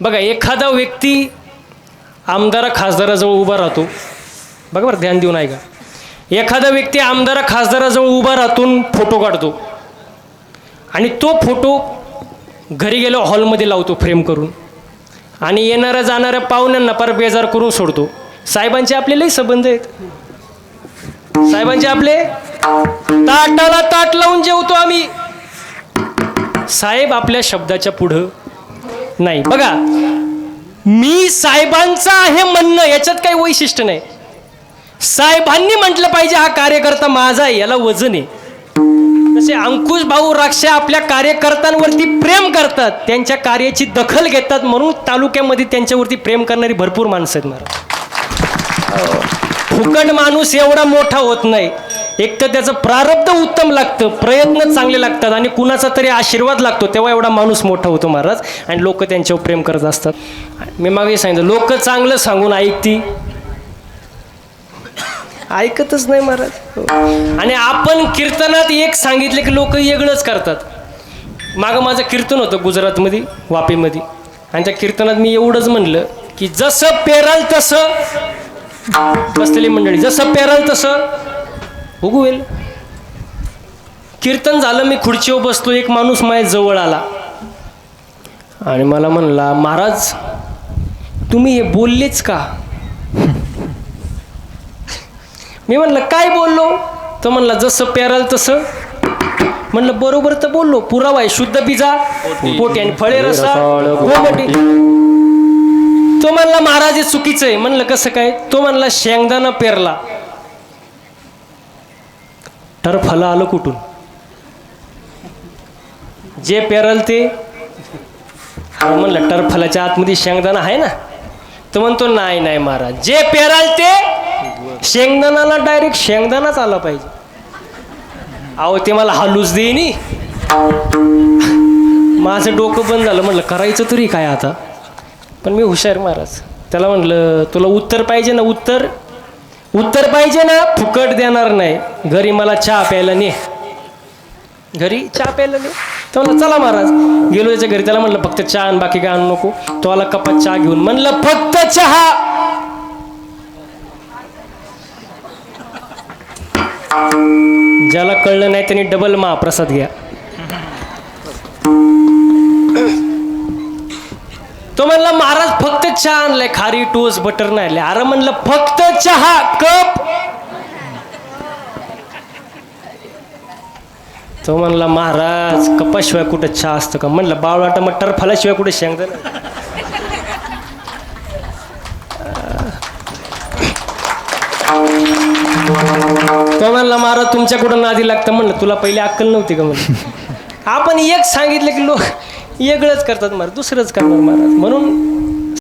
बघा एखादा व्यक्ती आमदारा खासदाराजवळ उभा राहतो. बघा बरं ध्यान देऊन ऐका. एखादा व्यक्ती आमदारा खासदाराजवळ उभा राहतून फोटो काढतो. आणि तो फोटो घरी गेलो हॉलमध्ये लावतो फ्रेम करून. आणि येणाऱ्या जाणाऱ्या पाहुण्यांना पर बेजार करून सोडतो. साहेबांचे आपले लई संबंध आहेत. साहेबांचे आपले ताटाला ताट लावून जेवतो आम्ही. साहेब आपल्या शब्दाच्या पुढं नाही. बघा मी साहेबांचा आहे म्हणणं याच्यात काही वैशिष्ट्य नाही. साहेबांनी म्हटलं पाहिजे हा कार्यकर्ता माझा आहे याला वजन आहे. तसे अंकुश भाऊ राक्षे आपल्या कार्यकर्त्यांवरती प्रेम करतात त्यांच्या कार्याची दखल घेतात म्हणून तालुक्यामध्ये त्यांच्यावरती प्रेम करणारी भरपूर माणसं आहेत मला फुकट माणूस एवढा मोठा होत नाही. एक तर त्याचं प्रारब्ध उत्तम लागतं प्रयत्न चांगले लागतात आणि कुणाचा तरी आशीर्वाद लागतो तेव्हा एवढा माणूस मोठा होतो महाराज. आणि लोक त्यांच्यावर प्रेम करत असतात. मी मागे सांगितलं लोक चांगलं सांगून ऐकती. ऐकतच नाही महाराज. आणि आपण कीर्तनात एक सांगितले की लोक वेगळंच करतात. मागं माझं कीर्तन होतं गुजरातमध्ये वापीमध्ये. आणि त्या कीर्तनात मी एवढंच म्हणलं की जसं पेराल तसं बसलेली मंडळी जसं पेराल तसं उगवेल कीर्तन झालं मी खुर्चीवर बसलो एक माणूस माझ्या जवळ आला. आणि मला म्हणला महाराज तुम्ही हे बोललेच का? मी म्हणलं काय बोललो? तो म्हणला जसं पेराल तसं. म्हणलं बरोबर तर बोललो पुरावा आहे शुद्ध बिजा पोटी. आणि फळे रसा कोमटी तो म्हणला महाराज हे चुकीचं आहे. म्हणलं कसं काय? तो म्हणला शेंगदाणा पेरला. तर फलं आलं कुठून? जे पेरल ते? म्हणलं म्हणलं टरफलाच्या आतमध्ये शेंगदाणा आहे ना? तो म्हणतो नाही नाही महाराज. जे पेराल ते शेंगदाणाला डायरेक्ट शेंगदाणाच आला पाहिजे. अहो ते मला हालूच देईनी. माझं डोकं बंद झालं. म्हणलं करायचं तरी काय आता? पण मी हुशार महाराज. त्याला म्हटलं तुला उत्तर पाहिजे ना उत्तर? उत्तर पाहिजे ना? फुकट देणार नाही. घरी मला चहा प्यायला ने. घरी चहा प्यायला ने? तो म्हणलं चला महाराज. गेलो त्याच्या घरी. त्याला म्हणलं फक्त चहा आणि बाकी काय आणू नको. तो आला कपात चहा घेऊन. म्हणलं फक्त चहा. ज्याला कळलं नाही त्यांनी डबल महाप्रसाद घ्या. तो म्हणला महाराज फक्त चहा आणलाय खारी टोस बटर नाही आले अरे म्हणलं फक्त चहा कप. तो म्हणला महाराज कपाशिवाय कुठं चहा असतं का? म्हणलं बावळाटा मग टरफलाशिवाय कुठे शेंगदा तो म्हणला महाराज तुमच्याकडून आधी नादी लागतं? म्हणलं तुला पहिले अक्कल नव्हती का? म्हणलं. आपण एक सांगितलं की लोक वेगळंच करतात महाराज दुसरंच करणार महाराज. म्हणून